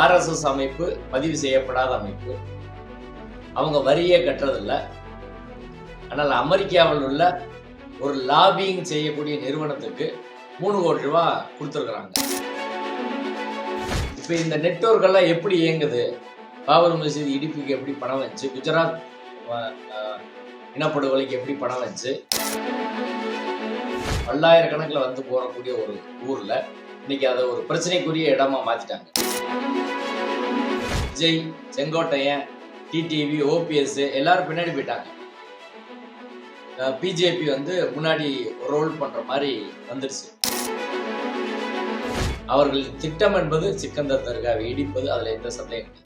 RSS அமைப்பு பதிவு செய்யப்படாத அமைப்பு. அவங்க வரியே கட்டுறதில்ல. ஆனால் அமெரிக்காவில் உள்ள ஒரு லாபியிங் செய்யக்கூடிய நிறுவனத்துக்கு மூணு கோடி ரூபா கொடுத்துருக்குறாங்க. இப்போ இந்த நெட்வொர்க்கெல்லாம் எப்படி இயங்குது? பாபர் மசீது இடிப்புக்கு எப்படி பணம் வச்சு குஜராத் இனப்படுகொலைக்கு எப்படி பணம் வச்சு பல்லாயிரக்கணக்கில் வந்து போகக்கூடிய ஒரு ஊரில் இன்னைக்கு அதை ஒரு பிரச்சனைக்குரிய இடமா மாற்றிட்டாங்க விஜய் செங்கோட்டையன் டிடிவி ஓபிஎஸ் எல்லாரும் பின்னாடி போயிட்டாங்க. பிஜேபி வந்து முன்னாடி ரோல் பண்ற மாதிரி வந்துருச்சு. அவர்கள் திட்டம் என்பது சிக்கந்தர் தர்காவை இடிப்பது அதுல எந்த சந்தேகம்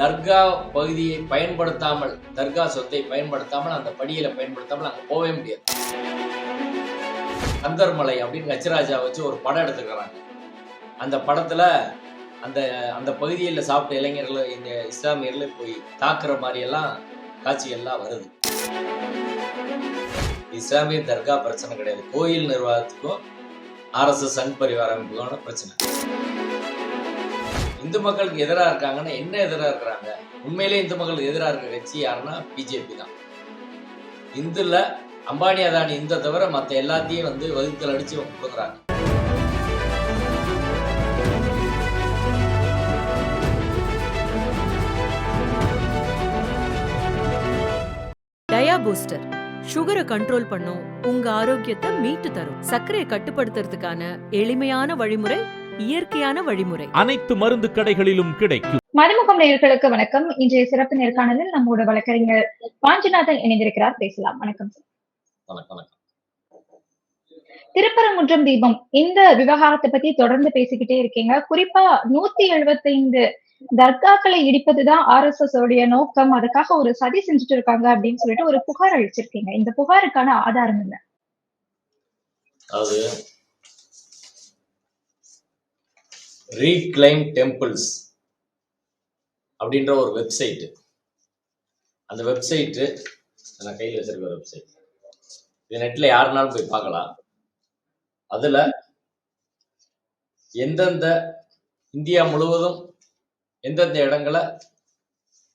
தர்கா பகுதியை பயன்படுத்தாமல் தர்கா சொத்தை பயன்படுத்தாமல் அந்த படியில பயன்படுத்தாமல் அங்க போகவே முடியாது. கந்தர்மலை அப்படின்னு கச்சராஜா வச்சு ஒரு படம் எடுத்துக்கிறாங்க அந்த படத்துல அந்த அந்த பகுதியில் சாப்பிட்ட இளைஞர்களை இந்த இஸ்லாமியர்களை போய் தாக்குற மாதிரியெல்லாம் காட்சிகள்லாம் வருது. இஸ்லாமிய தர்கா பிரச்சனை கிடையாது. கோயில் நிர்வாகத்துக்கும் ஆர்எஸ்எஸ் சங் பரிவார அமைப்புக்கான பிரச்சனை. இந்து மக்களுக்கு எதிராக இருக்காங்கன்னா என்ன எதிராக இருக்கிறாங்க? உண்மையிலே இந்து மக்களுக்கு எதிராக இருக்க கட்சி யாருன்னா பிஜேபி தான். இந்துல அம்பானி அதானி இந்த தவிர மற்ற எல்லாத்தையும் வந்து வகுத்தல் அடிச்சு கொடுக்குறாங்க. பூஸ்டர் சுகரை கண்ட்ரோல் பண்ணும் உங்க ஆரோக்கியத்தை மீட்டு தரும். சர்க்கரையை கட்டுப்படுத்துறதுக்கான எளிமையான வழிமுறை இயற்கையான வழிமுறை. அனைத்து மருந்து கடைகளிலும் கிடைக்கும். மதிமுகம் நேயர்களுக்கு வணக்கம். இன்றைய சிறப்பு நேர்காணலில் நம்மோட வழக்கறிஞர் வாஞ்சிநாதன் இணைந்திருக்கிறார். பேசலாம். வணக்கம் சார் வணக்கம் வணக்கம். திருப்பரங்குன்றம் தீபம். இந்த விவகாரத்தை பத்தி தொடர்ந்து பேசிக்கிட்டே இருக்கீங்க. குறிப்பா நூத்தி எழுபத்தைந்து தர்காக்களை இடிப்பதுதான் ஆர் எஸ் எஸ் உடைய நோக்கம். அதுக்காக ஒரு சதி செஞ்சுட்டு இருக்காங்க அப்படின்னு சொல்லிட்டு ஒரு புகார் அளிச்சிருக்கீங்க. இந்த புகாருக்கான ஆதாரம் என்ன? அது ரீக்ளைம் டெம்பிள்ஸ் அப்படின்ற ஒரு வெப்சைட்டு அந்த வெப்சைட்டு நான் கையில் வச்சிருக்க ஒரு வெப்சைட் இது நெட்டில் யாருனாலும் போய் பார்க்கலாம். அதில் எந்தெந்த இந்தியா முழுவதும் எந்தெந்த இடங்களை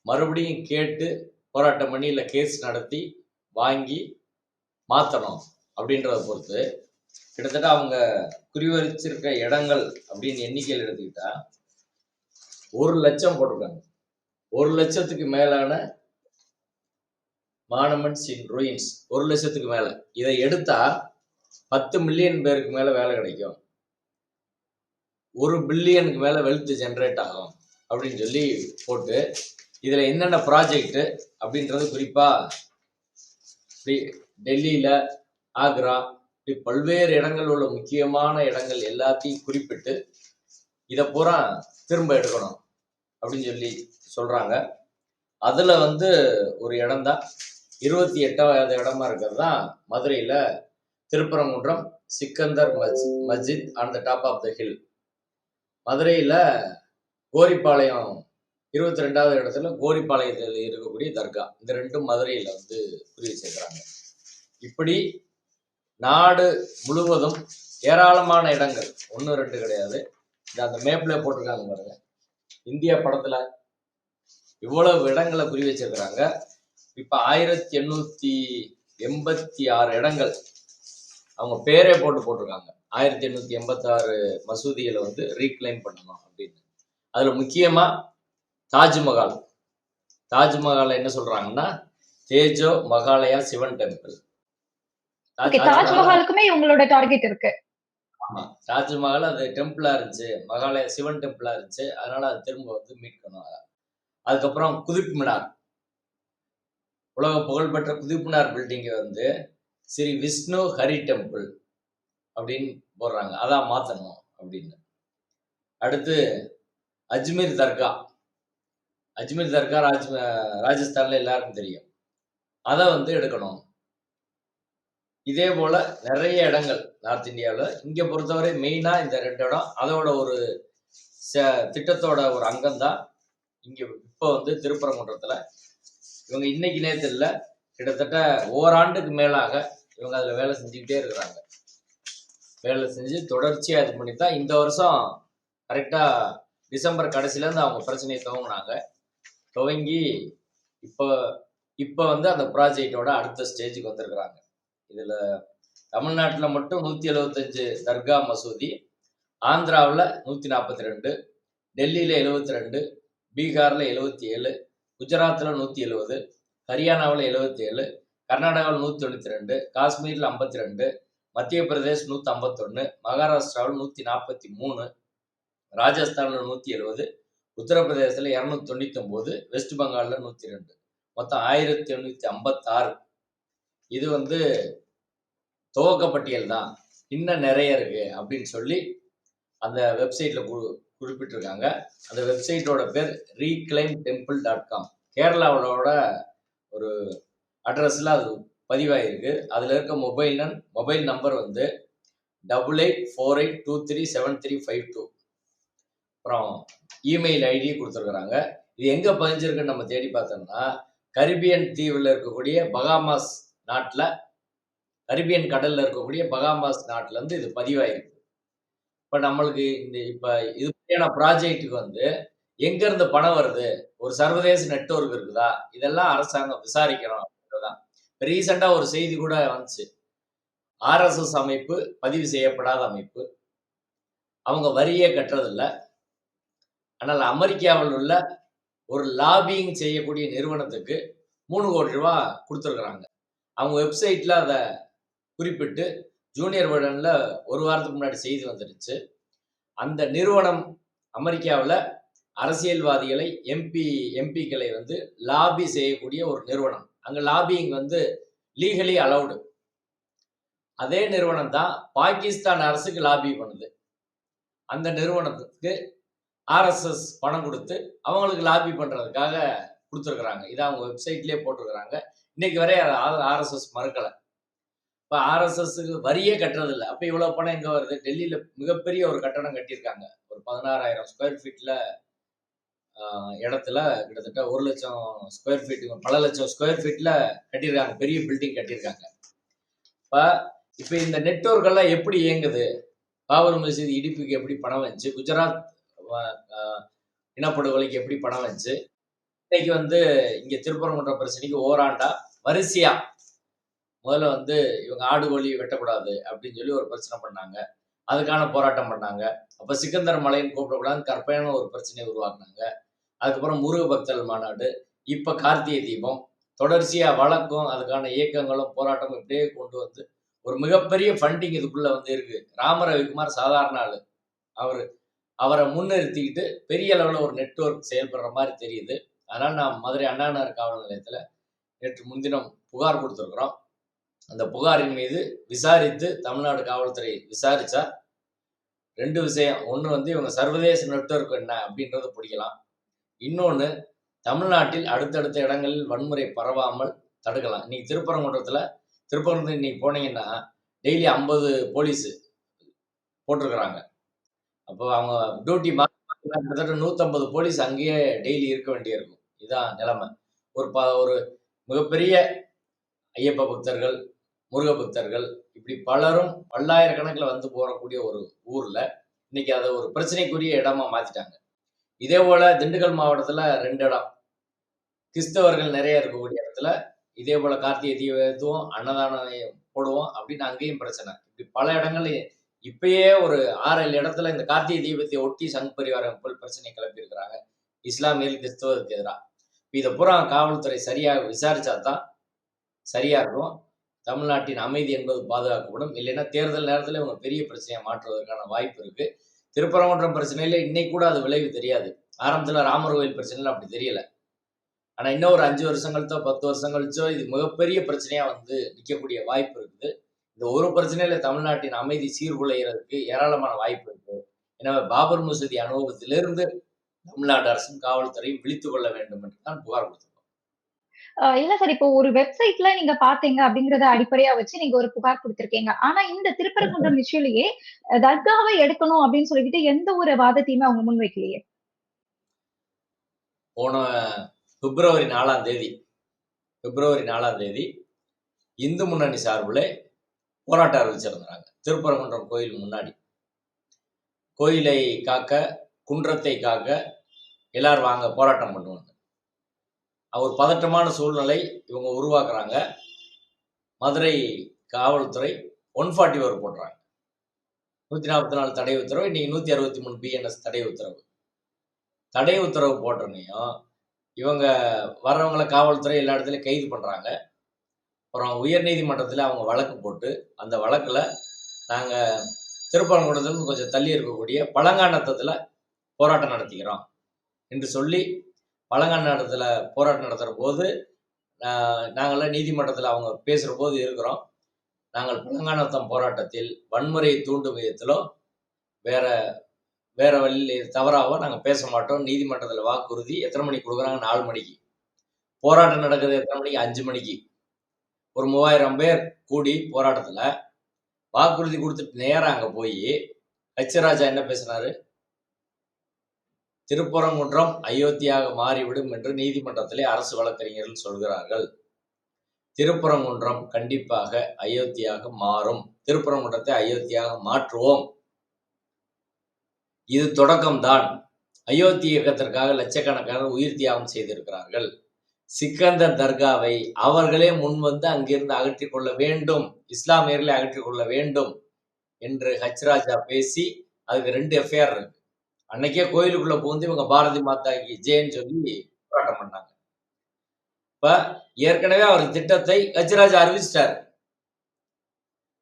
மறுபடியும் கேட்டு போராட்டம் பண்ணி இல்லை கேஸ் நடத்தி வாங்கி மாற்றணும் அப்படின்றத பொறுத்து கிட்டத்தட்ட அவங்க குறிவரிச்சிருக்க இடங்கள் அப்படின்னு எண்ணிக்கையில் எடுத்துக்கிட்டா ஒரு லட்சம் போட்டிருக்காங்க. ஒரு லட்சத்துக்கு மேலான மானமெண்ட்ஸ் இன் ரூயின்ஸ் ஒரு லட்சத்துக்கு மேல. இதை எடுத்தா பத்து மில்லியன் பேருக்கு மேல வேலை கிடைக்கும். ஒரு பில்லியனுக்கு மேல வெல்த் ஜென்ரேட் ஆகும். அப்படின்னு சொல்லி போட்டு இதில் என்னென்ன ப்ராஜெக்ட் அப்படின்றது குறிப்பாக இப்படி டெல்லியில் ஆக்ரா இப்படி பல்வேறு இடங்கள் உள்ள முக்கியமான இடங்கள் எல்லாத்தையும் குறிப்பிட்டு இதை பூரா திரும்ப எடுக்கணும் அப்படின்னு சொல்லி சொல்கிறாங்க அதில் வந்து ஒரு இடம்தான். இருபத்தி எட்டாவது இடமா இருக்கிறது தான் மதுரையில் Thiruparankundram Sikkandar Masjid Masjid on the top of the hill மதுரையில் கோரிப்பாளையம் இருபத்தி ரெண்டாவது இடத்துல கோரிப்பாளையத்தில் இருக்கக்கூடிய தர்கா. இந்த ரெண்டும் மதுரையில் வந்து புரிய வச்சிருக்கிறாங்க. இப்படி நாடு முழுவதும் ஏராளமான இடங்கள். ஒன்று ரெண்டு கிடையாது. இந்த அந்த மேப்பில் போட்டிருக்காங்க பாருங்க. இந்தியா படத்தில் இவ்வளவு இடங்களை குறி வச்சிருக்கிறாங்க. இப்போ ஆயிரத்தி எண்ணூற்றி எண்பத்தி ஆறு இடங்கள் அவங்க பேரே போட்டு போட்டிருக்காங்க. ஆயிரத்தி எண்ணூற்றி எண்பத்தாறு மசூதிகளை வந்து ரீக்ளைம் பண்ணணும் அப்படின்னு. அதுல முக்கியமா தாஜ்மஹால். தாஜ்மஹால் என்ன சொல்றாங்கன்னா தேஜோ மகாலயா சிவன் டெம்பிள் தாஜ்மஹாலுக்குமே இவங்களோட டார்கெட் இருக்கு. ஆமா தாஜ்மஹால் அது டெம்பிளா இருந்துச்சு மகாலய சிவன் டெம்பிளா இருந்துச்சு அதனால அது திரும்ப வந்து மீட்கணும் அதுக்கப்புறம் குதிப் மினார். உலக புகழ்பெற்ற குதிப் மினார் பில்டிங்கை வந்து ஸ்ரீ விஷ்ணு ஹரி டெம்பிள் அப்படின்னு போடுறாங்க. அதான் மாத்தணும் அப்படின்னு. அடுத்து அஜ்மீர் தர்கா. அஜ்மீர் தர்கா ராஜ் ராஜஸ்தான்ல எல்லாருக்கும் தெரியும். அதை வந்து எடுக்கணும். இதே போல நிறைய இடங்கள் நார்த் இந்தியாவில். இங்கே பொறுத்தவரை மெயினாக இந்த ரெண்டு இடம் அதோட ஒரு ச- திட்டத்தோட ஒரு அங்கம் தான் இங்கே இப்போ வந்து திருப்பரங்குன்றத்தில். இவங்க இன்னைக்கு நேரத்தில் இல்லை கிட்டத்தட்ட ஓராண்டுக்கு மேலாக இவங்க அதில் வேலை செஞ்சுக்கிட்டே இருக்கிறாங்க. வேலை செஞ்சு தொடர்ச்சியாக இது பண்ணி தான் இந்த வருஷம் கரெக்டாக டிசம்பர் கடைசிலேருந்து அவங்க பிரச்சனையை துவங்கினாங்க. துவங்கி இப்போ இப்போ வந்து அந்த ப்ராஜெக்டோட அடுத்த ஸ்டேஜுக்கு வந்திருக்கிறாங்க. இதில் தமிழ்நாட்டில் மட்டும் நூற்றி எழுபத்தஞ்சு தர்கா மசூதி ஆந்திராவில் நூற்றி நாற்பத்தி ரெண்டு டெல்லியில் எழுபத்தி ரெண்டு பீகாரில் எழுபத்தி ஏழு குஜராத்தில் நூற்றி எழுபது ஹரியானாவில் எழுபத்தி ஏழு கர்நாடகாவில் நூற்றி தொண்ணூற்றி ரெண்டு காஷ்மீரில் ஐம்பத்தி ரெண்டு மத்திய பிரதேஷ் நூற்றி ஐம்பத்தொன்று மகாராஷ்டிராவில் நூற்றி நாற்பத்தி மூணு ராஜஸ்தானில் நூற்றி எழுபது உத்தரப்பிரதேசத்தில் இரநூத்தி தொண்ணூத்தொம்போது வெஸ்ட் பெங்காலில் நூற்றி ரெண்டு மொத்தம் ஆயிரத்தி எண்ணூற்றி ஐம்பத்தாறு. இது வந்து துவக்கப்பட்டியல் தான். இன்னும் நிறைய இருக்கு அப்படின்னு சொல்லி அந்த வெப்சைட்டில் கு குறிப்பிட்டிருக்காங்க. அந்த வெப்சைட்டோட பேர் ரீக்ளைம் டெம்பிள் டாட் காம் கேரளாவோட ஒரு அட்ரஸில் அது பதிவாயிருக்கு. அதில் இருக்க மொபைல் நன் மொபைல் நம்பர் வந்து double eight four eight two three seven three five two அப்புறம் இமெயில் ஐடி கொடுத்துருக்குறாங்க. இது எங்கே பதிஞ்சிருக்குன்னு நம்ம தேடி பார்த்தோம்னா கரிபியன் தீவில் இருக்கக்கூடிய பகாமாஸ் நாட்டில் கரிபியன் கடலில் இருக்கக்கூடிய பகாமாஸ் நாட்டிலேருந்து இது பதிவாயிருக்கு. இப்போ நம்மளுக்கு இந்த இப்போ இது மாதிரியான ப்ராஜெக்ட்டுக்கு வந்து எங்கேருந்து பணம் வருது? ஒரு சர்வதேச நெட்வொர்க் இருக்குதா? இதெல்லாம் அரசாங்கம் விசாரிக்கிறோம் அப்படின்றதான் இப்போ ரீசெண்டாக ஒரு செய்தி கூட வந்துச்சு. ஆர்எஸ்எஸ் அமைப்பு பதிவு செய்யப்படாத அமைப்பு. அவங்க வரியே கட்டுறதில்ல. ஆனால் அமெரிக்காவில் உள்ள ஒரு லாபியிங் செய்யக்கூடிய நிறுவனத்துக்கு மூணு கோடி ரூபா கொடுத்துருக்குறாங்க. அவங்க வெப்சைட்டில் அதை குறிப்பிட்டு ஜூனியர் வருடனில் ஒரு வாரத்துக்கு முன்னாடி செய்தி வந்துடுச்சு. அந்த நிறுவனம் அமெரிக்காவில் அரசியல்வாதிகளை எம்பி எம்பிக்களை வந்து லாபி செய்யக்கூடிய ஒரு நிறுவனம். அங்கே லாபியிங் வந்து லீகலி அலௌடு அதே நிறுவனம் தான் பாகிஸ்தான் அரசுக்கு லாபி பண்ணுது. அந்த நிறுவனத்துக்கு ஆர்எஸ்எஸ் பணம் கொடுத்து அவங்களுக்கு லாபி பண்ணுறதுக்காக கொடுத்துருக்குறாங்க. இதை அவங்க வெப்சைட்லேயே போட்டிருக்கிறாங்க. இன்னைக்கு வரை ஆர்எஸ்எஸ் மறுக்கலை. இப்போ ஆர்எஸ்எஸ்க்கு வரியே கட்டுறதில்ல. அப்போ இவ்வளோ பணம் எங்கே வருது? டெல்லியில் மிகப்பெரிய ஒரு கட்டடம் கட்டியிருக்காங்க. ஒரு பதினாறாயிரம் ஸ்கொயர் ஃபீட்டில் இடத்துல கிட்டத்தட்ட ஒரு லட்சம் ஸ்கொயர் ஃபீட் பல லட்சம் ஸ்கொயர் ஃபீட்டில் கட்டியிருக்காங்க. பெரிய பில்டிங் கட்டியிருக்காங்க. இப்போ இப்போ இந்த நெட்வொர்க் எல்லாம் எப்படி இயங்குது? பாபர் மசீது இடிப்புக்கு எப்படி பணம் வந்துச்சு? குஜராத் இனப்படுகொலைக்கு எப்படி பணம் வந்துச்சு இன்னைக்கு வந்து இங்க திருப்பரங்குன்ற பிரச்சனைக்கு ஓராண்டா வரிசையா முதல்ல வந்து இவங்க ஆடு கோழி வெட்டக்கூடாது அப்படின்னு சொல்லி ஒரு பிரச்சனை பண்ணாங்க. அதுக்கான போராட்டம் பண்ணாங்க. அப்ப சிக்கந்தர் மலைன்னு கூப்பிடக்கூடாது கற்பையான ஒரு பிரச்சனையை உருவாக்குனாங்க. அதுக்கப்புறம் முருக பக்தர்கள் மாநாடு இப்ப கார்த்திகை தீபம் தொடர்ச்சியா வழக்கம் அதுக்கான இயக்கங்களும் போராட்டமும் இப்படியே கொண்டு வந்து ஒரு மிகப்பெரிய ஃபண்டிங் இதுக்குள்ள வந்து இருக்கு. ராம ரவிக்குமார் சாதாரண ஆளு. அவரு அவரை முன்னிறுத்திக்கிட்டு பெரிய அளவில் ஒரு நெட்வொர்க் செயல்படுற மாதிரி தெரியுது. அதனால் நான் மதுரை அண்ணாநகர் காவல் நிலையத்தில் நேற்று முன்தினம் புகார் கொடுத்துருக்குறோம். அந்த புகாரின் மீது விசாரித்து தமிழ்நாடு காவல்துறை விசாரித்தா ரெண்டு விஷயம். ஒன்று வந்து இவங்க சர்வதேச நெட்வொர்க் என்ன அப்படின்றத பிடிக்கலாம். இன்னொன்று தமிழ்நாட்டில் அடுத்தடுத்த இடங்களில் வன்முறை பரவாமல் தடுக்கலாம். இன்னைக்கு திருப்பரங்குன்றத்தில் திருப்பரங்குன்றம் இன்னைக்கு போனீங்கன்னா டெய்லி ஐம்பது போலீஸு போட்டிருக்கிறாங்க. அப்போ அவங்க டியூட்டி கிட்டத்தட்ட நூற்றம்பது போலீஸ் அங்கேயே டெய்லி இருக்க வேண்டியிருக்கும். இதுதான் நிலைமை. ஒரு ப ஒரு மிகப்பெரிய ஐயப்ப பக்தர்கள் முருக பக்தர்கள் இப்படி பலரும் பல்லாயிரக்கணக்கில் வந்து போகக்கூடிய ஒரு ஊரில் இன்னைக்கு அதை ஒரு பிரச்சனைக்குரிய இடமா மாற்றிட்டாங்க இதே போல் திண்டுக்கல் மாவட்டத்தில் ரெண்டு இடம். கிறிஸ்தவர்கள் நிறைய இருக்கக்கூடிய இடத்துல இதே போல் கார்த்திகை தீபம் அன்னதானம் போடுவோம் அப்படின்னு அங்கேயும் பிரச்சனை. இப்படி பல இடங்கள்ல இப்பயே ஒரு ஆறு ஏழு இடத்துல இந்த கார்த்திகை தீபத்தை ஒட்டி சங் பரிவார போல் பிரச்சனை கிளப்பியிருக்கிறாங்க. இஸ்லாமியர் கிறிஸ்தவருக்கு எதிராக. இதை பூரா காவல்துறை சரியாக விசாரிச்சா தான் சரியா இருக்கும். தமிழ்நாட்டின் அமைதி என்பது பாதுகாக்கப்படும். இல்லைன்னா தேர்தல் நேரத்தில் இவங்க பெரிய பிரச்சனையை மாற்றுவதற்கான வாய்ப்பு இருக்கு. திருப்பரங்குன்றம் பிரச்சனையில இன்னைக்கு கூட அது விளைவு தெரியாது. ஆரம்பத்தில் ராமர் கோயில் பிரச்சனையில அப்படி தெரியல. ஆனா இன்னும் ஒரு அஞ்சு வருஷம் கழிச்சோ பத்து வருஷம் கழிச்சோ இது மிகப்பெரிய பிரச்சனையா வந்து நிற்கக்கூடிய வாய்ப்பு இருக்குது. இந்த ஒரு பிரச்சனையில தமிழ்நாட்டின் அமைதி சீர்குலைகிறதுக்கு ஏராளமான வாய்ப்பு இருக்கு. எனவே பாபர் மசூதி அனுபவத்திலிருந்து தமிழ்நாடு அரசும் காவல்துறையும் விழித்துக் கொள்ள வேண்டும் என்று தான் புகார் கொடுத்திருக்கோம். ஆஹ் இல்ல சார் இப்போ ஒரு வெப்சைட்ல நீங்க பாத்தீங்க அப்படிங்கறத அடிப்படையா வச்சு நீங்க ஒரு புகார் கொடுத்திருக்கீங்க. ஆனா இந்த திருப்பரங்குன்றம் விஷயத்திலேயே அஹ், தர்காவை எடுக்கணும் அப்படின்னு சொல்லிட்டு எந்த ஒரு வாதத்தையுமே அவங்க முன் வைக்கலையே போன பிப்ரவரி நாலாம் தேதி பிப்ரவரி நாலாம் தேதி இந்து முன்னணி சார்பில் போராட்டம் அறிவிச்சிருந்தாங்க திருப்பரங்குன்றம் கோயில் முன்னாடி. கோயிலை காக்க குன்றத்தை காக்க எல்லாரும் வாங்க போராட்டம் பண்ணுவாங்க. ஒரு பதட்டமான சூழ்நிலை இவங்க உருவாக்குறாங்க. மதுரை காவல்துறை ஒன் ஃபார்ட்டி ஒரு போடுறாங்க. நூற்றி நாற்பத்தி நாலு தடை உத்தரவு இன்னைக்கு நூற்றி அறுபத்தி மூணு பிஎன்எஸ் தடை உத்தரவு. தடை உத்தரவு போட்டோன்னையும் இவங்க வர்றவங்களை காவல்துறை எல்லா இடத்துலையும் கைது பண்ணுறாங்க அப்புறம் உயர்நீதிமன்றத்தில் அவங்க வழக்கு போட்டு அந்த வழக்கில் நாங்கள் திருப்பரங்குன்றத்துலேருந்து கொஞ்சம் தள்ளி இருக்கக்கூடிய பழங்காண்டத்தில் போராட்டம் நடத்திக்கிறோம் என்று சொல்லி பழங்காண்டத்தில் போராட்டம் நடத்துகிற போது நாங்களாம் நீதிமன்றத்தில் அவங்க பேசுகிற போது இருக்கிறோம். நாங்கள் பழங்கானத்தம் போராட்டத்தில் வன்முறையை தூண்டும் விதத்திலோ வேற வேற வழி தவறாவோ நாங்கள் பேச மாட்டோம். நீதிமன்றத்தில் வாக்குறுதி எத்தனை மணிக்கு கொடுக்குறாங்க? நாலு மணிக்கு. போராட்டம் நடக்குது எத்தனை மணிக்கு? அஞ்சு மணிக்கு. ஒரு மூவாயிரம் பேர் கூடி போராட்டத்தில் வாக்குறுதி கொடுத்துட்டு நேராக அங்கே போய் ஹச்சராஜா என்ன பேசினாரு? திருப்பரங்குன்றம் அயோத்தியாக மாறிவிடும் என்று நீதிமன்றத்திலே அரசு வழக்கறிஞர்கள் சொல்கிறார்கள். திருப்பரங்குன்றம் கண்டிப்பாக அயோத்தியாக மாறும். திருப்பரங்குன்றத்தை அயோத்தியாக மாற்றுவோம். இது தொடக்கம்தான். அயோத்தி இயக்கத்திற்காக லட்சக்கணக்கான உயிர் தியாகம் செய்திருக்கிறார்கள். சிக்கந்தர் தர்காவை அவர்களே முன்வந்து அங்கிருந்து அகற்றிக் கொள்ள வேண்டும் இஸ்லாமியர்களை அகற்றிக் கொள்ள வேண்டும் என்று ஹச்ராஜா பேசி அதுக்கு ரெண்டு எஃப்ஐஆர் இருக்கு. அன்னைக்கே கோயிலுக்குள்ள புகுந்து இவங்க பாரதி மாதா ஜெயன்னு சொல்லி போராட்டம் பண்ணாங்க. இப்ப ஏற்கனவே அவர் திட்டத்தை ஹச்ராஜா அறிவிச்சிட்டார்.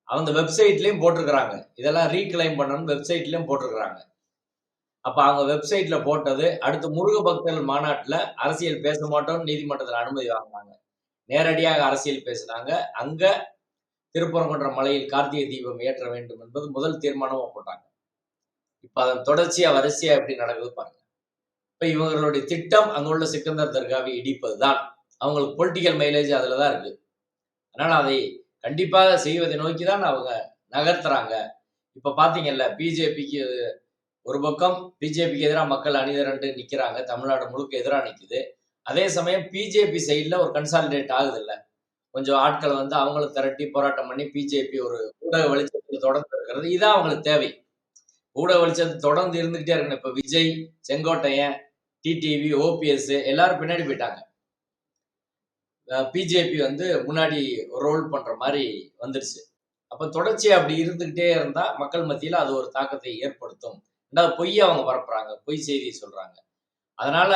அந்த வெப்சைட்லயும் போட்டிருக்கிறாங்க. இதெல்லாம் ரீக்ளைம் பண்ணணும்னு வெப்சைட்லயும் போட்டிருக்கிறாங்க. அப்ப அவங்க வெப்சைட்ல போட்டது அடுத்து முருக பக்தர்கள் மாநாட்டுல அரசியல் பேச மாட்டோம்னு நீதிமன்றத்தில் அனுமதி வாங்கினாங்க. நேரடியாக அரசியல் பேசினாங்க. அங்க திருப்பரங்குன்ற மலையில் கார்த்திகை தீபம் ஏற்ற வேண்டும் என்பது முதல் தீர்மானமா போட்டாங்க. இப்ப அதன் தொடர்ச்சியா வரிசையா எப்படி நடக்குது பாருங்க. இப்ப இவங்களுடைய திட்டம் அங்குள்ள சிக்கந்தர் தர்காவை இடிப்பது தான் அவங்களுக்கு பொலிட்டிக்கல் மைலேஜ் அதுல தான் இருக்கு. அதனால அதை கண்டிப்பாக செய்வதை நோக்கி தான் அவங்க நகர்த்துறாங்க. இப்ப பாத்தீங்கல்ல பிஜேபிக்கு ஒரு பக்கம் பிஜேபிக்கு எதிராக மக்கள் அணிதிரண்டு நிக்கிறாங்க தமிழ்நாடு முழுக்க எதிராக நிக்குது. அதே சமயம் பிஜேபி சைடில் ஒரு கன்சாலிடேட் ஆகுது இல்லை கொஞ்சம் ஆட்களை வந்து அவங்களும் திரட்டி போராட்டம் பண்ணி பிஜேபி ஒரு ஊடக வெளிச்சத்தில் தொடர்ந்து இருக்கிறது. இதான் அவங்களுக்கு தேவை. ஊடக வெளிச்சத்தை தொடர்ந்து இருந்துகிட்டே இருக்கணும். இப்போ விஜய் செங்கோட்டையன் டிடிவி ஓபிஎஸ் எல்லாரும் பின்னாடி போயிட்டாங்க. பிஜேபி வந்து முன்னாடி ரோல் பண்ற மாதிரி வந்துருச்சு. அப்ப தொடர்ச்சி அப்படி இருந்துகிட்டே இருந்தா மக்கள் மத்தியில அது ஒரு தாக்கத்தை ஏற்படுத்தும். ரெண்டாவது பொய் அவங்க பரப்புறாங்க பொய் செய்தி சொல்றாங்க. அதனால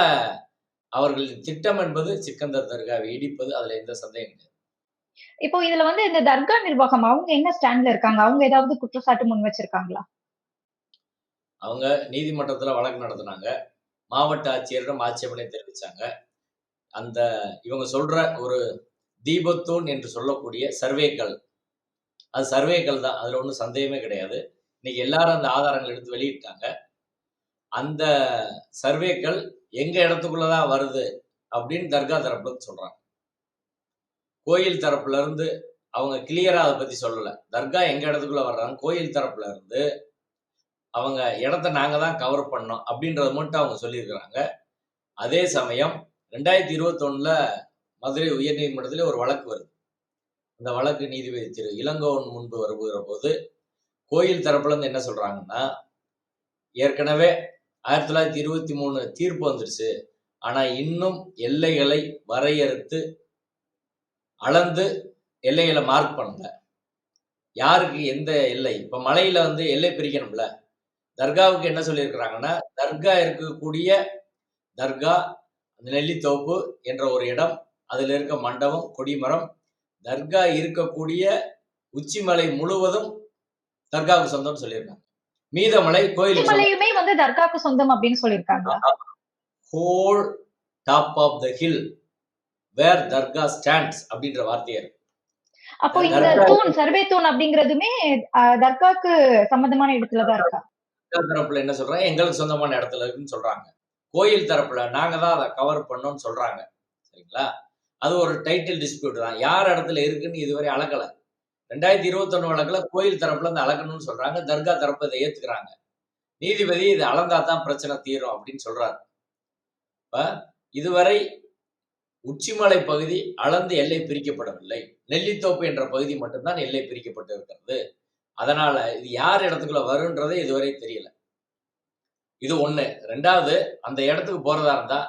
அவர்களின் திட்டம் என்பது சிக்கந்தர் தர்காவை இடிப்பது அதுல எந்த சந்தேகம் கிடையாது இப்போ இதுல வந்து இந்த தர்கா நிர்வாகம் அவங்க என்ன ஸ்டாண்ட்ல இருக்காங்க? அவங்க ஏதாவது குற்றச்சாட்டு முன் வச்சிருக்காங்களா? அவங்க நீதிமன்றத்துல வழக்கு நடத்தினாங்க. மாவட்ட ஆட்சியரிடம் ஆட்சேபனை தெரிவிச்சாங்க. அந்த இவங்க சொல்ற ஒரு தீபத்தூண் என்று சொல்லக்கூடிய சர்வேக்கள் அது சர்வேக்கள் தான். அதுல ஒன்றும் சந்தேகமே கிடையாது. இன்னைக்கு எல்லாரும் அந்த ஆதாரங்கள் எடுத்து வெளியிட்டாங்க. அந்த சர்வேக்கள் எங்க இடத்துக்குள்ளதான் வருது அப்படின்னு தர்கா தரப்புல சொல்றாங்க. கோயில் தரப்புல இருந்து அவங்க கிளியரா அதை பத்தி சொல்லல. தர்கா எங்க இடத்துக்குள்ள வர்றாங்க? கோயில் தரப்புல இருந்து அவங்க இடத்த நாங்க தான் கவர் பண்ணோம் அப்படின்றத மட்டும் அவங்க சொல்லியிருக்கிறாங்க. அதே சமயம் ரெண்டாயிரத்தி இருபத்தொன்னுல மதுரை உயர்நீதிமன்றத்தில் ஒரு வழக்கு வருது. அந்த வழக்கு நீதிபதி திரு இளங்கோவன் முன்பு வருகிற போது கோயில் தரப்புல இருந்து என்ன சொல்றாங்கன்னா ஏற்கனவே ஆயிரத்தி தொள்ளாயிரத்தி இருபத்தி மூணு தீர்ப்பு வந்துருச்சு. ஆனா இன்னும் எல்லைகளை வரையறுத்து அளந்து எல்லைகளை மார்க் பண்ணல. யாருக்கு எந்த எல்லை? இப்ப மலையில வந்து எல்லை பிரிக்கணும்ல. தர்காவுக்கு என்ன சொல்லியிருக்கிறாங்கன்னா தர்கா இருக்கக்கூடிய தர்கா நெல்லித்தோப்பு என்ற ஒரு இடம் அதில் இருக்க மண்டபம் கொடிமரம் தர்கா இருக்கக்கூடிய உச்சிமலை முழுவதும் தர்காவுக்கு சொந்தம் சொல்லியிருக்காங்க. மீதமலை சொந்தம். மலையுமே வந்து தர்காக்கு சொந்தம் அப்படின்னு சொல்லியிருக்காங்க. Whole top of the hill where dargah stands அப்படின்ற வார்த்தையே இருக்கு. அப்போ இந்த தூண் சர்வே தூண் அப்படிங்கிறதுமே தர்காக்கு சம்பந்தமான இடத்துலதான் இருக்கா? தர்கா தரப்புல என்ன சொல்றாங்க? எங்களுக்கு சொந்தமான இடத்துல இருக்குன்னு சொல்றாங்க. கோயில் தரப்புல நாங்க தான் அதை கவர் பண்ணோம்னு சொல்றாங்க. சரிங்களா? அது ஒரு டைட்டில் டிஸ்பியூட் தான். யார் இடத்துல இருக்குன்னு இதுவரை அளக்கல ரெண்டாயிரத்தி இருபத்தொன்னு வழக்குல கோயில் தரப்புல இருந்து அளக்கணும்னு சொல்றாங்க தர்கா தரப்பு இதை ஏத்துக்கிறாங்க. நீதிபதி இது அளந்தா தான் பிரச்சனை தீரும் அப்படின்னு சொல்றாரு. இப்ப இதுவரை உச்சிமலை பகுதி அளந்து எல்லை பிரிக்கப்படவில்லை. நெல்லித்தோப்பு என்ற பகுதி மட்டும்தான் எல்லை பிரிக்கப்பட்டு இருக்கிறது. அதனால இது யார் இடத்துக்குள்ள வருன்றதே இதுவரை தெரியல. இது ஒண்ணு. ரெண்டாவது அந்த இடத்துக்கு போறதா இருந்தா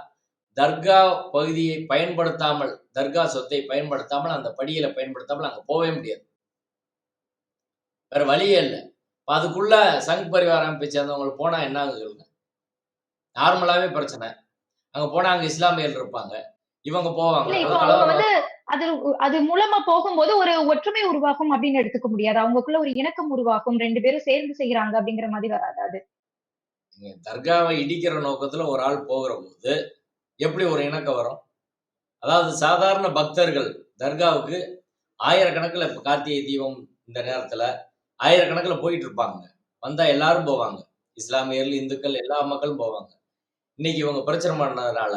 தர்கா பகுதியை பயன்படுத்தாமல் தர்கா சொத்தை பயன்படுத்தாமல் அந்த படியில பயன்படுத்தாமல் அங்க போகவே முடியாது. வேற வழியே இல்லை. இப்ப அதுக்குள்ள சங் பரிவார அமைப்பை சேர்ந்தவங்களுக்கு போனா என்ன சொல்லுங்க நார்மலாவே பிரச்சனை. அங்க போனா அங்க இஸ்லாமியர்கள் இருப்பாங்க. இவங்க போவாங்க. அது அது அது மூலமா போகும்போது ஒரு ஒற்றுமை உருவாகும் அப்படின்னு எடுத்துக்க முடியாது. அவங்களுக்குள்ள ஒரு இணக்கம் உருவாகும். ரெண்டு பேரும் சேர்ந்து செய்யறாங்க அப்படிங்கிற மாதிரி வராது அது. தர்காவை இடிக்கிற நோக்கத்துல ஒரு ஆள் போகிற போது எப்படி ஒரு இணக்கம் வரும்? அதாவது சாதாரண பக்தர்கள் தர்காவுக்கு ஆயிரக்கணக்கில் இப்போ கார்த்திகை தீபம் இந்த நேரத்துல ஆயிரக்கணக்கில் போயிட்டு இருப்பாங்க வந்தா எல்லாரும் போவாங்க. இஸ்லாமியர்கள் இந்துக்கள் எல்லா மக்களும் போவாங்க. இன்னைக்கு இவங்க பிரச்சனை பண்ணதுனால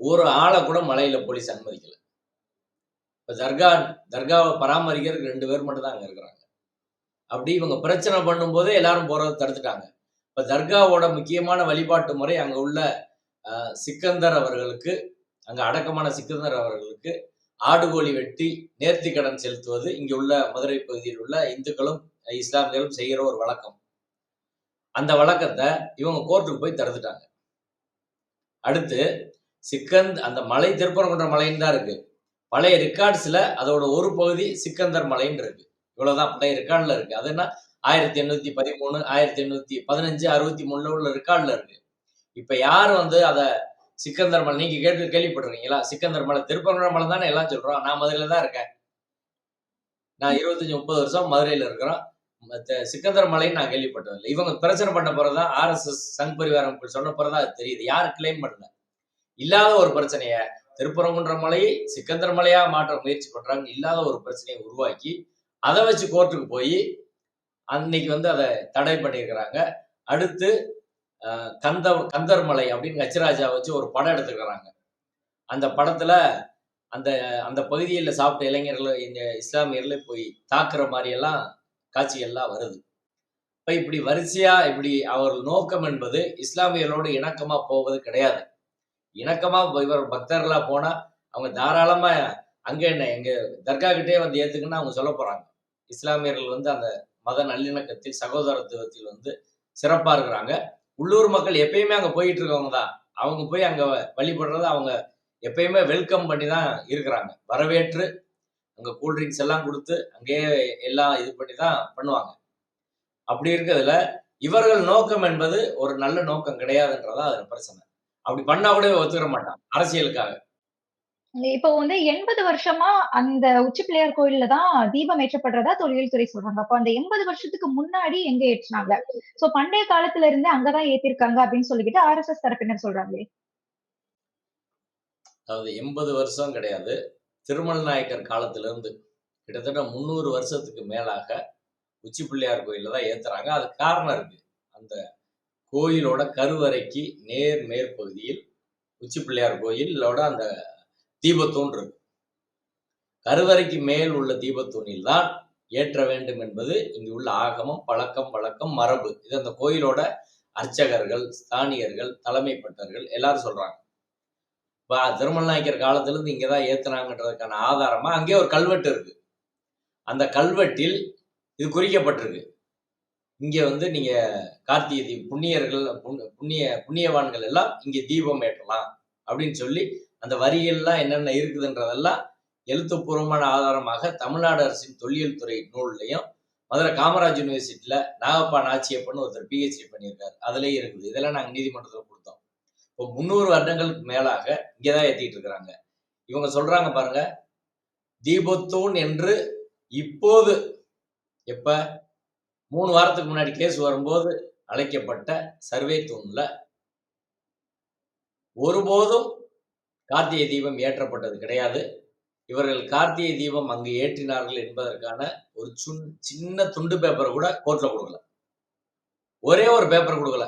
ஒரு ஆளை கூட மலையில போலீஸ் அனுமதிக்கல. இப்ப தர்கா தர்காவை பராமரிக்கிறதுக்கு ரெண்டு பேர் மட்டும் தான் அங்க இருக்கிறாங்க. அப்படி இவங்க பிரச்சனை பண்ணும்போதே எல்லாரும் போறதை தடுத்துட்டாங்க. இப்ப தர்காவோட முக்கியமான வழிபாட்டு முறை அங்க உள்ள அஹ், சிக்கந்தர் அவர்களுக்கு அங்க அடக்கமான சிக்கந்தர் அவர்களுக்கு ஆடுகோழி வெட்டி நேர்த்தி கடன் செலுத்துவது இங்க உள்ள மதுரை பகுதியில் உள்ள இந்துக்களும் இஸ்லாமியர்கள் செய்கிற ஒரு வழக்கம். அந்த வழக்கத்தை இவங்க கோர்ட்டுக்கு போய் தடுத்துட்டாங்க அடுத்து சிக்கந்த் அந்த மலை திருப்பரங்குன்ற மலைன்னு தான் இருக்கு. பழைய ரெக்கார்ட்ஸ்ல அதோட ஒரு பகுதி சிக்கந்தர் மலைன்னு இருக்கு. இவ்வளவுதான் பழைய ரெக்கார்ட்ல இருக்கு. அது என்ன? ஆயிரத்தி எண்ணூத்தி பதிமூணு ஆயிரத்தி எண்ணூத்தி பதினஞ்சு அறுபத்தி மூணுல உள்ள ரெக்கார்ட்ல இருக்கு. இப்ப யார் வந்து அதை சிக்கந்தர் மலை நீங்க கேட்டு கேள்விப்பட்டிருக்கீங்களா? சிக்கந்தர் மலை திருப்பரங்குன்ற மலை தானே எல்லாம் சொல்றோம். நான் மதுரையில தான் இருக்கேன். நான் இருபத்தஞ்சு முப்பது வருஷம் மதுரையில இருக்கிறோம். சிக்கந்தர் மலைன்னு நான் கேள்விப்பட்டதில்லை இவங்க பிரச்சனை பண்ண போறதா ஆர்எஸ்எஸ் சங் பரிவாரம் சொன்ன போறதா அது தெரியுது. யாரு கிளைம் பண்ணல. இல்லாத ஒரு பிரச்சனைய திருப்பரங்குன்ற மலையை சிக்கந்தர் மலையா மாற்ற முயற்சி பண்றாங்க. இல்லாத ஒரு பிரச்சனையை உருவாக்கி அதை வச்சு கோர்ட்டுக்கு போய் அன்னைக்கு வந்து அதை தடை பண்ணியிருக்கிறாங்க. அடுத்து அஹ், கந்த கந்தர் மலை அப்படின்னு கச்சிராஜா வச்சு ஒரு படம் எடுத்துக்கிறாங்க அந்த படத்துல அந்த அந்த பகுதியில் சாப்பிட்ட இளைஞர்கள் இந்த இஸ்லாமியர்களை போய் தாக்குற மாதிரி எல்லாம் காட்சிகள்லாம் வருது. இப்ப இப்படி வரிசையா இப்படி அவர் நோக்கம் என்பது இஸ்லாமியர்களோடு இணக்கமா போவது கிடையாது. இணக்கமா இவர் பக்தர்களா போனா அவங்க தாராளமா அங்க என்ன எங்க தர்கா கிட்டே வந்து ஏத்துக்குன்னு அவங்க சொல்ல போறாங்க. இஸ்லாமியர்கள் வந்து அந்த மத நல்லிணக்கத்தில் சகோதரத்துவத்தில் வந்து சிறப்பா இருக்கிறாங்க. உள்ளூர் மக்கள் எப்பயுமே அங்க போயிட்டு இருக்கவங்க தான். அவங்க போய் அங்க வழிபடுறத அவங்க எப்பயுமே வெல்கம் பண்ணி தான் இருக்கிறாங்க. வரவேற்று அங்க கூல்ட்ரிங்க்ஸ் எல்லாம் கொடுத்து அங்கேயே எல்லாம் இது பண்ணி தான் பண்ணுவாங்க. அப்படி இருக்கிறதுல இவர்கள் நோக்கம் என்பது ஒரு நல்ல நோக்கம் கிடையாதுன்றதா அதுல பிரச்சனை அப்படி பண்ணா கூட ஒத்துக்கிற மாட்டான் அரசியலுக்காக. இப்போ வந்து எண்பது வருஷமா அந்த உச்சி பிள்ளையார் கோயில்ல தான் தீபம் ஏற்றப்படுறதா தொழில் துறை சொல்றாங்க. அப்போ அந்த எண்பது வருஷத்துக்கு முன்னாடி எங்க ஏற்றினாங்க? சோ பண்டைய காலத்துல இருந்தே அங்கதான் ஏத்திருக்காங்க அப்படின்னு சொல்லிக்கிட்டு ஆர்எஸ்எஸ் தரப்பினர் சொல்றாங்களே. அதாவது எண்பது வருஷம் கிடையாது. திருமல் நாயக்கர் காலத்துல இருந்து கிட்டத்தட்ட முந்நூறு வருஷத்துக்கு மேலாக உச்சி பிள்ளையார் கோயிலில் தான் ஏத்துறாங்க. அது காரணம் இருக்கு. அந்த கோயிலோட கருவறைக்கு நேர் மேற்பகுதியில் உச்சி பிள்ளையார் கோயிலோட அந்த தீபத்தூண் இருக்கு. கருவறைக்கு மேல் உள்ள தீபத்தூணில் தான் ஏற்ற வேண்டும் என்பது இங்கு உள்ள ஆகமம் பழக்கம் வழக்கம் மரபு. இது அந்த கோயிலோட அர்ச்சகர்கள் ஸ்தானியர்கள் தலைமைப்பட்டர்கள் எல்லாரும் சொல்றாங்க. இப்போ திருமல் நாயக்கர் காலத்துல இருந்து இங்கதான் ஏத்துனாங்கன்றதுக்கான ஆதாரமா அங்கே ஒரு கல்வெட்டு இருக்கு. அந்த கல்வெட்டில் இது குறிக்கப்பட்டிருக்கு. இங்க வந்து நீங்க கார்த்திகை தீபம் புண்ணியர்கள் புண்ணிய புண்ணியவான்கள் எல்லாம் இங்க தீபம் ஏற்றலாம் அப்படின்னு சொல்லி அந்த வரிகள்லாம் என்னென்ன இருக்குதுன்றதெல்லாம் எழுத்துப்பூர்வமான ஆதாரமாக தமிழ்நாடு அரசின் தொல்லியல் துறை நூல்லையும் மதுரை காமராஜ் யூனிவர்சிட்டியில நாகப்பா நாச்சியப்பன்னு ஒருத்தர் பிஹெச்டி பண்ணியிருக்காரு. அதுலயும் இருக்குது. இதெல்லாம் நாங்கள் நீதிமன்றத்தில் இப்போ முந்நூறு வருடங்களுக்கு மேலாக இங்கதான் ஏத்திட்டு இருக்கிறாங்க. இவங்க சொல்றாங்க பாருங்க தீபத்தூண் என்று இப்போது எப்ப? மூணு வாரத்துக்கு முன்னாடி கேஸ் வரும்போது அழைக்கப்பட்ட சர்வே தூண்ல ஒருபோதும் கார்த்திகை தீபம் ஏற்றப்பட்டது கிடையாது. இவர்கள் கார்த்திகை தீபம் அங்கு ஏற்றினார்கள் என்பதற்கான ஒரு சுன் சின்ன துண்டு பேப்பர் கூட கோர்ட்ல கொடுக்கல. ஒரே ஒரு பேப்பர் கொடுக்கல.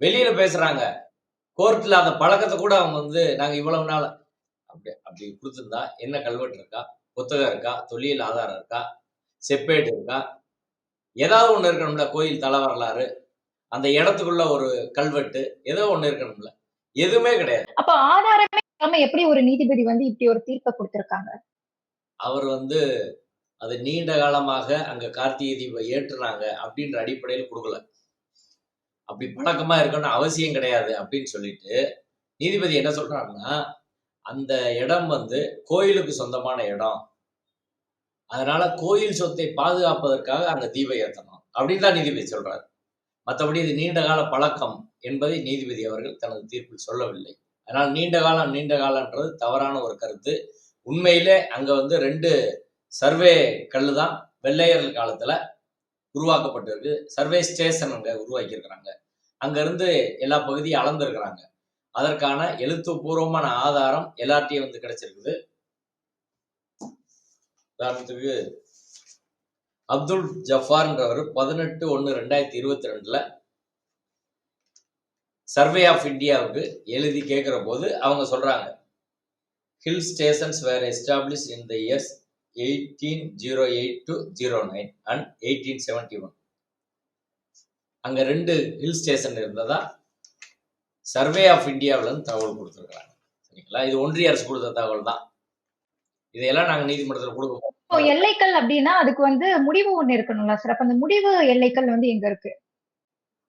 வெளியில பேசுறாங்க கோர்ட்ல அந்த பழக்கத்தை கூட அவங்க வந்து நாங்க இவ்வளவு நாள் அப்படி அப்படி கொடுத்திருந்தா என்ன கல்வெட்டு இருக்கா? புத்தகம் இருக்கா? தொழில் ஆதாரம் இருக்கா? செப்பேடு இருக்கா? ஏதாவது ஒண்ணு இருக்கணும்ல கோயில் தல வரலாறு அந்த இடத்துக்குள்ள ஒரு கல்வெட்டு ஏதோ ஒண்ணு இருக்கணும்ல. எதுவுமே கிடையாது. அப்ப ஆதாரமே இல்லாம எப்படி ஒரு நீதிபதி வந்து இப்படி ஒரு தீர்ப்பை கொடுத்திருக்காங்க? அவர் வந்து அது நீண்ட காலமாக அங்க கார்த்திகை தீபம் ஏற்றுனாங்க அப்படின்ற அடிப்படையில் கொடுக்கல. அப்படி பழக்கமா இருக்கணும்னு அவசியம் கிடையாது அப்படின்னு சொல்லிட்டு நீதிபதி என்ன சொல்றாங்கன்னா அந்த இடம் வந்து கோயிலுக்கு சொந்தமான இடம். அதனால கோயில் சொத்தை பாதுகாப்பதற்காக அந்த தீபம் ஏற்றணும் அப்படின்னு தான் நீதிபதி சொல்றாரு. மற்றபடி இது நீண்ட கால பழக்கம் என்பதை நீதிபதி அவர்கள் தனது தீர்ப்பில் சொல்லவில்லை. அதனால் நீண்ட காலம் நீண்ட காலன்றது தவறான ஒரு கருத்து. உண்மையிலே அங்க வந்து ரெண்டு சர்வே கல்லு தான் வெள்ளையர்கள் காலத்துல உருவாக்கப்பட்டிருக்கு. சர்வே ஸ்டேஷன் அங்கே உருவாக்கியிருக்கிறாங்க. அங்கேருந்து எல்லா பகுதியும் அளந்திருக்கிறாங்க. அதற்கான எழுத்துப்பூர்வமான ஆதாரம் எல்லார்ட்டையும் வந்து கிடைச்சிருக்குது. உதாரணத்துக்கு அப்துல் ஜஃபார்ன்றவர் பதினெட்டு ஒன்று ரெண்டாயிரத்தி இருபத்தி ரெண்டுல சர்வே ஆஃப் இந்தியாவுக்கு எழுதி கேட்குற போது அவங்க சொல்றாங்க hill stations where establish in the years eighteen zero eight to zero nine and eighteen seventy one அங்க ரெண்டு ஹில் ஸ்டேஷன் இருந்ததா? சர்வே ஆஃப் இந்தியாவுல இருந்து தகவல் கொடுத்துருக்காங்க சரிங்களா? இது ஒன்றிய அரசு கொடுத்த தகவல் தான் இதையெல்லாம் நாங்க நீதிமன்றத்தில் கொடுப்போம் இப்போ எல்லைகள் அப்படின்னா அதுக்கு வந்து முடிவு ஒண்ணு இருக்கணும்ல சார். அப்ப அந்த முடிவு எல்லைகள் வந்து எங்க இருக்கு?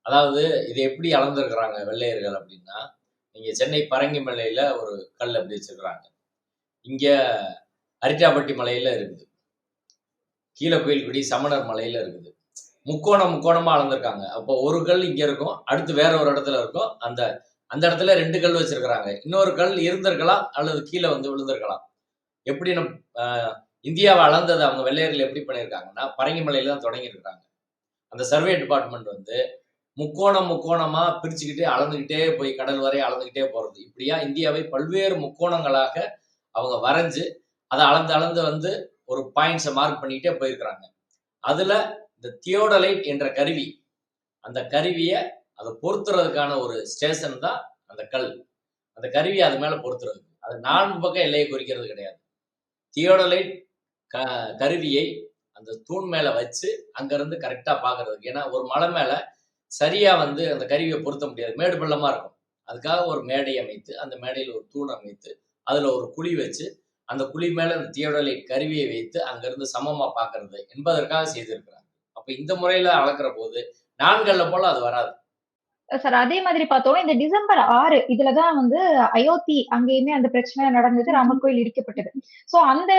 அதாவது இது எப்படி அளந்திருக்கிறாங்க வெள்ளையர்கள் அப்படின்னா நீங்க சென்னை பரங்கிமலையில ஒரு கல் அப்படி வச்சிருக்கிறாங்க. இங்க அரிட்டாப்பட்டி மலையில இருக்குது. கீழக்கோயில்குடி சமணர் மலையில இருக்குது. முக்கோணம் முக்கோணமா அளந்திருக்காங்க. அப்போ ஒரு கல் இங்க இருக்கும் அடுத்து வேற ஒரு இடத்துல இருக்கும். அந்த அந்த இடத்துல ரெண்டு கல் வச்சிருக்கிறாங்க. இன்னொரு கல் இருந்திருக்கலாம் அல்லது கீழே வந்து விழுந்திருக்கலாம். எப்படி நம் இந்தியாவை அளந்தது அவங்க வெள்ளையர்கள் எப்படி பண்ணியிருக்காங்கன்னா பரங்கிமலையில தான் தொடங்கியிருக்கிறாங்க. அந்த சர்வே டிபார்ட்மெண்ட் வந்து முக்கோணம் முக்கோணமா பிரிச்சுக்கிட்டே அளந்துக்கிட்டே போய் கடல் வரை அளந்துக்கிட்டே போறது. இப்படியா இந்தியாவை பல்வேறு முக்கோணங்களாக அவங்க வரைஞ்சு அதை அளந்து அளந்து வந்து ஒரு பாயிண்ட்ஸை மார்க் பண்ணிக்கிட்டே போயிருக்கிறாங்க. அதில் இந்த தியோடலைட் என்ற கருவி அந்த கருவியை அதை பொருத்துறதுக்கான ஒரு ஸ்டேஷன் தான் அந்த கல். அந்த கருவியை அது மேலே பொருத்துறது. அது நான்கு பக்கம் எல்லையை குறிக்கிறது கிடையாது. தியோடலைட் க கருவியை அந்த தூண் மேலே வச்சு அங்கேருந்து கரெக்டாக பார்க்கறதுக்கு. ஏன்னா ஒரு மலை மேலே சரியாக வந்து அந்த கருவியை பொருத்த முடியாது. மேடு பள்ளமாக இருக்கும். அதுக்காக ஒரு மேடை அமைத்து அந்த மேடையில் ஒரு தூண் அமைத்து அதில் ஒரு குழி வச்சு அந்த குழி மேல அந்த தியோடலைட் கருவியை வைத்து அங்கிருந்து சமமா பார்க்கிறது என்பதற்காக செய்திருக்கிறாங்க அப்ப இந்த முறையில அளக்கிற போது நான்கல்ல போல அது வராது. சார் அதே மாதிரி பார்த்தோம்னா இந்த டிசம்பர் ஆறு இதுலதான் வந்து அயோத்தி அங்கேயுமே அந்த பிரச்சனை நடந்தது. ராமர் கோயில் இடிக்கப்பட்டது. சோ அந்த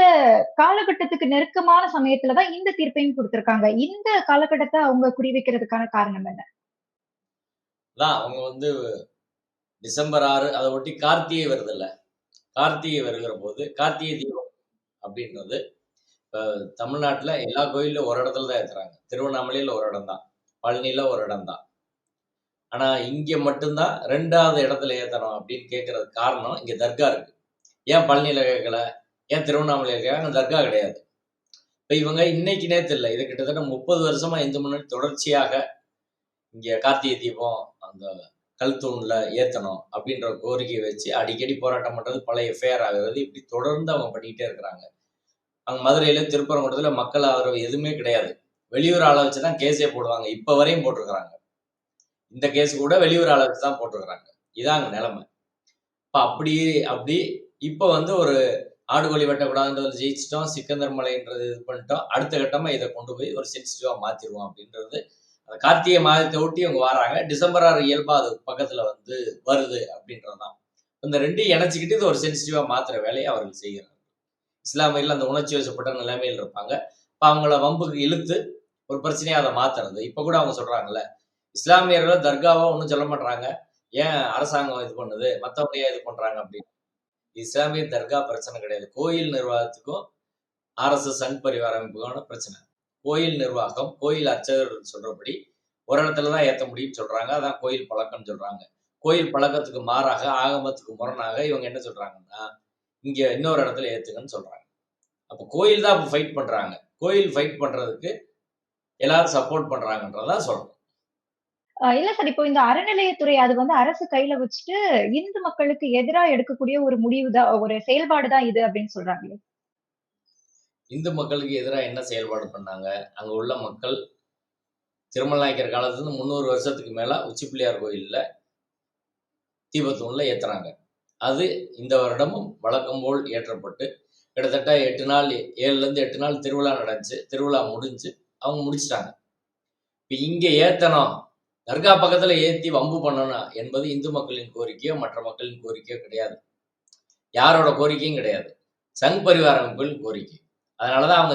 காலகட்டத்துக்கு நெருக்கமான சமயத்துலதான் இந்த தீர்ப்பையும் கொடுத்திருக்காங்க. இந்த காலகட்டத்தை அவங்க குறிவைக்கிறதுக்கான காரணம் என்ன? அவங்க வந்து டிசம்பர் ஆறு அதை ஒட்டி கார்த்திகை வருது இல்ல கார்த்திகை வருகிற போது கார்த்திகை தீபம் அப்படின்றது இப்போ தமிழ்நாட்டில் எல்லா கோயிலும் ஒரு இடத்துல தான் ஏற்றுறாங்க திருவண்ணாமலையில் ஒரு இடம் தான் பழனியில் ஒரு இடம் தான் ஆனால் இங்கே மட்டும்தான் ரெண்டாவது இடத்துல ஏற்றணும் அப்படின்னு கேட்குறது காரணம் இங்கே தர்கா இருக்கு. ஏன் பழனியில் கேட்கல ஏன் திருவண்ணாமலையில் கேட்கல தர்கா கிடையாது. இப்போ இவங்க இன்னைக்கு நேற்று இல்லை இது கிட்டத்தட்ட முப்பது வருஷமா இந்து முன்னாடி தொடர்ச்சியாக இங்கே கார்த்திகை தீபம் அந்த கல் தூணில் ஏத்தணும் அப்படின்ற கோரிக்கையை வச்சு அடிக்கடி போராட்டம் பண்ணுறது பல எஃப்ஐஆர் ஆகிறது. இப்படி தொடர்ந்து அவங்க பண்ணிக்கிட்டே இருக்கிறாங்க. அவங்க மதுரையில திருப்பரங்குன்றத்துல மக்கள் ஆதரவு எதுவுமே கிடையாது. வெளியூர் ஆளை வச்சு தான் கேஸே போடுவாங்க. இப்ப வரையும் போட்டிருக்கிறாங்க. இந்த கேஸ் கூட வெளியூர் ஆளை வச்சு தான் போட்டிருக்கிறாங்க. இதான் அங்கே நிலைமை. இப்ப அப்படி அப்படி இப்போ வந்து ஒரு ஆடு கோழி வெட்டக்கூடாதுன்றதுல ஜெயிச்சிட்டோம். சிக்கந்தர் மலைன்றது இது பண்ணிட்டோம். அடுத்த கட்டமா இதை கொண்டு போய் ஒரு சென்சிட்டிவா மாற்றிடுவோம் அப்படின்றது கார்த்திகை மாதத்தை ஒட்டி அவங்க வராங்க. டிசம்பர் ஆறு இயல்பா அது பக்கத்துல வந்து வருது அப்படின்றதுதான். இந்த ரெண்டையும் இணைச்சிக்கிட்டு இது ஒரு சென்சிட்டிவா மாத்துற வேலையை அவர்கள் செய்கிறாங்க இஸ்லாமியில் அந்த உணர்ச்சி வசப்பட்ட நிலைமையில் இருப்பாங்க. இப்போ அவங்கள வம்புக்கு இழுத்து ஒரு பிரச்சனையை அதை மாத்துறது. இப்போ கூட அவங்க சொல்றாங்கல்ல இஸ்லாமியர்கள் தர்காவா ஒன்றும் சொல்ல மாட்டாங்க ஏன் அரசாங்கம் இது பண்ணுது? மற்றபடியா ஏன் இது பண்றாங்க அப்படின்னு. இஸ்லாமிய தர்கா பிரச்சனை கிடையாது. கோயில் நிர்வாகத்துக்கும் ஆர்எஸ்எஸ் சங் பரிவார அமைப்புக்கான பிரச்சனை. கோயில் நிர்வாகம் கோயில் அர்ச்சகர் சொல்றபடி ஒரு இடத்துல தான் ஏற்ற முடியும்னு சொல்றாங்க. அதான் கோயில் பழக்கம்னு சொல்றாங்க. கோயில் பழக்கத்துக்கு மாறாக ஆகமத்துக்கு முரணாக இவங்க என்ன சொல்றாங்கன்னா இங்க இன்னொரு இடத்துல ஏத்துக்கன்னு சொல்றாங்க. அப்போ கோயில் தான் ஃபைட் பண்றாங்க. கோயில் ஃபைட் பண்றதுக்கு எல்லாரும் சப்போர்ட் பண்றாங்கன்றதா சொல்றோம் ஆஹ் இல்ல சார் இப்போ இந்த அறநிலையத்துறை அது வந்து அரசு கையில வச்சுட்டு இந்து மக்களுக்கு எதிரா எடுக்கக்கூடிய ஒரு முடிவு தான் ஒரு செயல்பாடு தான் இது அப்படின்னு சொல்றாங்களே இந்து மக்களுக்கு எதிராக என்ன செயல்பாடு பண்ணாங்க? அங்க உள்ள மக்கள் திருமலநாயக்கர் காலத்துலேருந்து முந்நூறு வருஷத்துக்கு மேல உச்சி பிள்ளையார் கோயில்ல தீபத்தூண்ல ஏத்துறாங்க. அது இந்த வருடமும் வழக்கம் போல் ஏற்றப்பட்டு கிட்டத்தட்ட எட்டு நாள் ஏழுல இருந்து எட்டு நாள் திருவிழா நடந்துச்சு. திருவிழா முடிஞ்சு அவங்க முடிச்சிட்டாங்க. இப்போ இங்க ஏத்தணும். தர்கா பக்கத்துல ஏத்தி வம்பு பண்ணணும் என்பது இந்து மக்களின் கோரிக்கையோ மற்ற மக்களின் கோரிக்கையோ கிடையாது. யாரோட கோரிக்கையும் கிடையாது. சங் பரிவார அமைப்புகளின் கோரிக்கை. அதனாலதான் அவங்க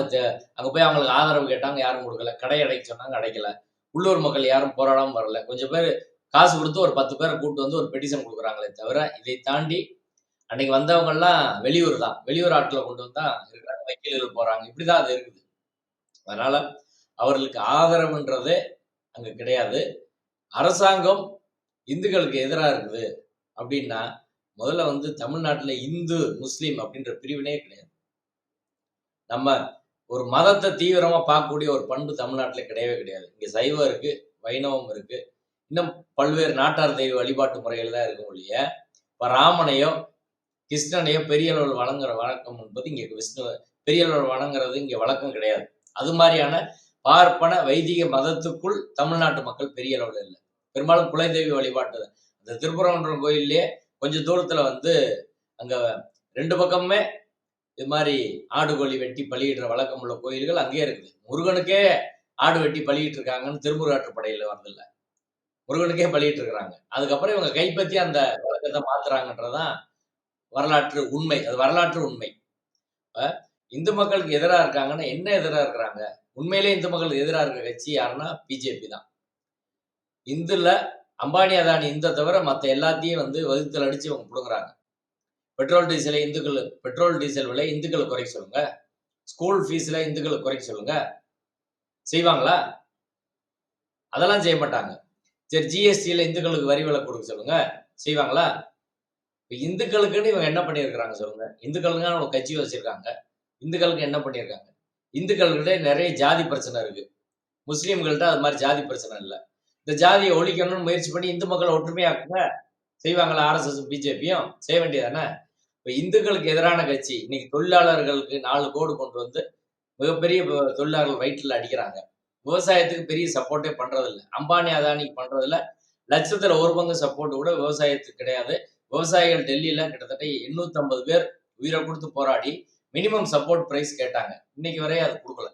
அங்க போய் அவங்களுக்கு ஆதரவு கேட்டாங்க யாரும் கொடுக்கல. கடை அடைக்க சொன்னாங்க அடைக்கல. உள்ளூர் மக்கள் யாரும் போராடாம வரல. கொஞ்சம் பேர் காசு கொடுத்து ஒரு பத்து பேரை கூட்டு வந்து ஒரு பெட்டிஷன் கொடுக்குறாங்களே தவிர இதை தாண்டி அன்னைக்கு வந்தவங்க எல்லாம் வெளியூர் தான். வெளியூர் ஆட்களை கொண்டு வந்தா இருக்கிறாங்க வக்கீல்கள் போறாங்க. இப்படிதான் அது இருக்குது. அதனால அவர்களுக்கு ஆதரவுன்றதே அங்க கிடையாது. அரசாங்கம் இந்துக்களுக்கு எதிராக இருக்குது. அப்படின்னா முதல்ல வந்து தமிழ்நாட்டுல இந்து முஸ்லீம் அப்படின்ற பிரிவினே கிடையாது. நம்ம ஒரு மதத்தை தீவிரமா பார்க்கக்கூடிய ஒரு பண்பு தமிழ்நாட்டில் கிடையவே கிடையாது. இங்க சைவம் இருக்கு வைணவம் இருக்கு. இன்னும் பல்வேறு நாட்டார் தெய்வ வழிபாட்டு முறைகள் தான் இருக்கும் ஒழிய இப்ப ராமனையோ கிருஷ்ணனையோ பெரிய அளவில் வணங்குற வழக்கம் என்பது இங்க விஷ்ணு பெரிய அளவில் வணங்குறது இங்க வழக்கம் கிடையாது. அது மாதிரியான பார்ப்பன வைதிக மதத்துக்குள் தமிழ்நாட்டு மக்கள் பெரிய அளவில் இல்லை. பெரும்பாலும் குலதெய்வ வழிபாட்டு அந்த இந்த கோயிலே கொஞ்சம் தூரத்துல வந்து அங்க ரெண்டு பக்கமுமே இது மாதிரி ஆடு கோழி வெட்டி பலியிடுற வழக்கம் உள்ள கோயில்கள் அங்கேயே இருக்குது. முருகனுக்கே ஆடு வெட்டி பலியிட்டு இருக்காங்கன்னு திருமுருகாற்றுப்படையில வரதில்ல முருகனுக்கே பலியிட்டு இருக்கிறாங்க அதுக்கப்புறம் இவங்க கைப்பற்றி அந்த வழக்கத்தை மாத்துறாங்கன்றதான் வரலாற்று உண்மை. அது வரலாற்று உண்மை. இந்து மக்களுக்கு எதிராக இருக்காங்கன்னா என்ன எதிராக இருக்கிறாங்க? உண்மையிலே இந்து மக்களுக்கு எதிராக இருக்கிற கட்சி யாருன்னா பிஜேபி தான். இந்துல அம்பானி அதானி இந்த தவிர மற்ற எல்லாத்தையும் வந்து வகுத்தல் அடிச்சு இவங்க பிடுங்குறாங்க. பெட்ரோல் டீசலை இந்துக்கள் பெட்ரோல் டீசல் விலை இந்துக்களை குறைக்க சொல்லுங்க. ஸ்கூல் ஃபீஸ்ல இந்துக்களை குறைக்க சொல்லுங்க. செய்வாங்களா? அதெல்லாம் செய்ய மாட்டாங்க. சரி ஜிஎஸ்டியில் இந்துக்களுக்கு வரி விலை கொடுக்க சொல்லுங்க. செய்வாங்களா? இப்போ இந்துக்களுக்குன்னு இவங்க என்ன பண்ணியிருக்கிறாங்க சொல்லுங்க. இந்துக்களுக்கு அவங்க கட்சி வச்சிருக்காங்க. இந்துக்களுக்கு என்ன பண்ணியிருக்காங்க? இந்துக்கள்கிட்ட நிறைய ஜாதி பிரச்சனை இருக்கு. முஸ்லீம்கள்ட்ட அது மாதிரி ஜாதி பிரச்சனை இல்லை. இந்த ஜாதியை ஒழிக்கணும்னு முயற்சி பண்ணி இந்து மக்களை ஒற்றுமையாக்குங்க. செய்வாங்களா ஆர்எஸ்எஸ் பிஜேபியும் செய்ய வேண்டியதானே இப்போ இந்துக்களுக்கு எதிரான கட்சி. இன்னைக்கு தொழிலாளர்களுக்கு நாலு கோடு கொண்டு வந்து மிகப்பெரிய தொழிலாளர்கள் வயிற்றில் அடிக்கிறாங்க. விவசாயத்துக்கு பெரிய சப்போர்ட்டே பண்றதில்ல. அம்பானி அதானிக்கு பண்றதில்ல. லட்சத்துல ஒரு பங்கு சப்போர்ட் கூட விவசாயத்துக்கு கிடையாது. விவசாயிகள் டெல்லியில கிட்டத்தட்ட 850 பேர் உயிரை கொடுத்து போராடி மினிமம் சப்போர்ட் பிரைஸ் கேட்டாங்க. இன்னைக்கு வரையும் அது கொடுக்கல.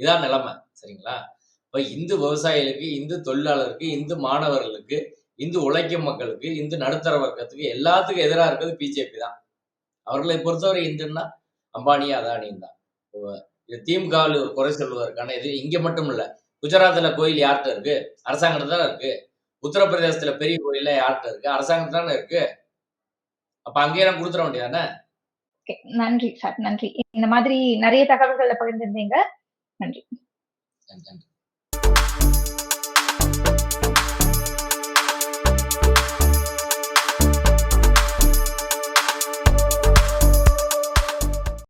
இதான் நிலைமை. சரிங்களா? இப்போ இந்து விவசாயிகளுக்கு இந்து தொழிலாளருக்கு இந்து மாணவர்களுக்கு இந்து உழைக்கும் மக்களுக்கு இந்து நடுத்தர வர்க்கத்துக்கு எல்லாத்துக்கும் எதிராக இருக்கிறது பிஜேபி தான். அவர்களை பொறுத்தவரை இந்துன்னா அம்பானி அதானியும் தான். இது திமுகவில் ஒரு குறை சொல்வதற்கான இது இங்க மட்டும் இல்ல குஜராத்ல கோயில் யார்கிட்ட இருக்கு? அரசாங்கத்துல தானே இருக்கு. உத்தரப்பிரதேசத்துல பெரிய கோயில்ல யார்கிட்ட இருக்கு? அரசாங்கத்துல தானே இருக்கு. அப்ப அங்கேயே நான் கொடுத்துட வேண்டியதானே? நன்றி சார் நன்றி. இந்த மாதிரி நிறைய தகவல்களை பகிர்ந்திருந்தீங்க. நன்றி நன்றி.